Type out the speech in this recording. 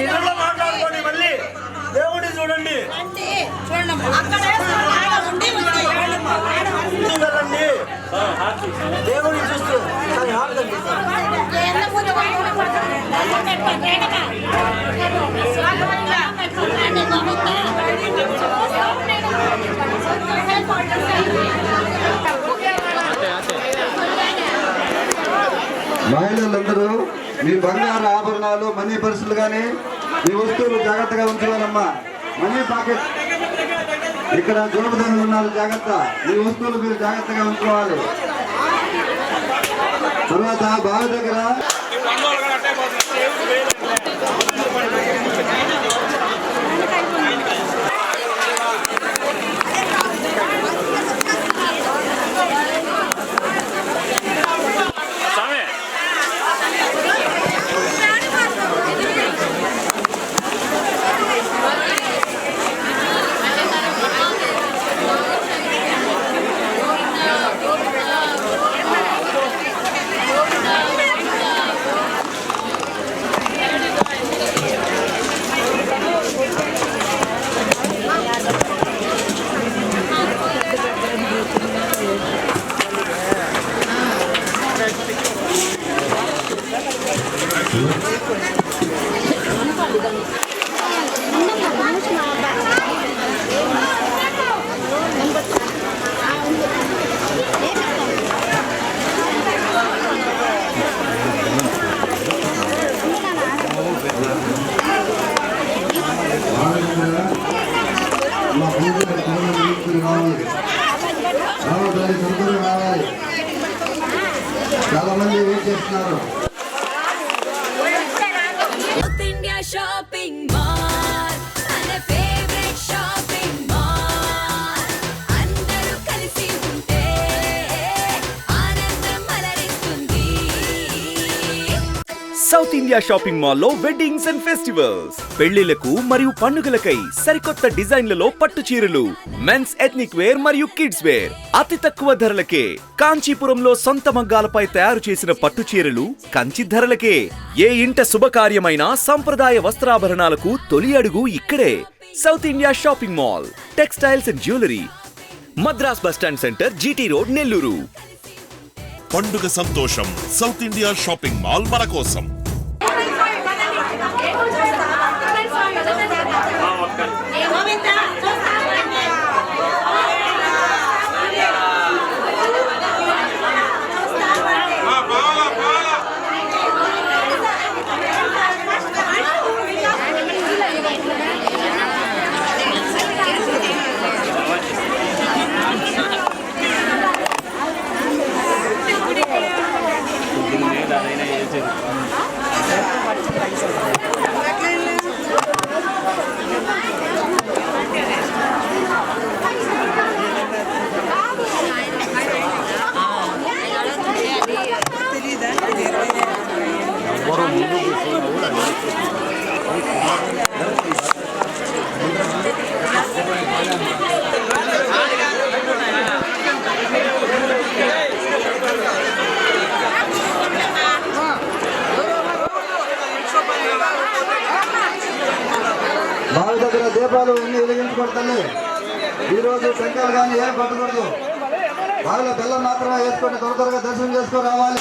ఇళ్ళలో దేవుడిని చూడండి. చూడండి దేవుడిని చూస్తూ మహిళలందరూ మీ బంగారు ఆభరణాలు మనీ పర్సులు కానీ ఈ వస్తువులు జాగ్రత్తగా ఉంచుకోవాలమ్మా. Money pocket. ఇక్కడ జోబుదారులు ఉన్నారు జాగ్రత్త. ఈ వస్తువులు మీరు జాగ్రత్తగా ఉంచుకోవాలి. తర్వాత బావి దగ్గర చాలా మంది వెయిట్ చేస్తున్నారు? సౌత్ ఇండియా షాపింగ్ మాల్లో వెడ్డింగ్స్ అండ్ ఫెస్టివల్స్. పెళ్ళిలకు మరియు పండుగలకై సరికొత్త డిజైన్లలో పట్టు చీరలు మెన్స్ ఎథ్నిక్ వేర్ మరియు కిడ్స్ వేర్. అతి తక్కువ ధరలకే కాంచీపురంలో సొంత మగ్గాలపై తయారు చేసిన పట్టు చీరలు కంచి ధరలకే. ఏ ఇంట శుభకార్యమైన సంప్రదాయ వస్త్రాభరణాలకు తొలి అడుగు ఇక్కడే. South India shopping mall textiles and jewellery. Madras bus stand centre GT road Nellore. పండుగ సంతోషం సౌత్ ఇండియా షాపింగ్ మాల్ మన కోసం. బావి దగ్గర దీపాలు ఎన్ని వెలిగించబడతాయి ఈరోజు శంకర్ కానీ ఏం పట్టకూడదు. బావిలో బెల్లం మాత్రమే వేసుకొని త్వర త్వరగా దర్శనం చేసుకొని రావాలి.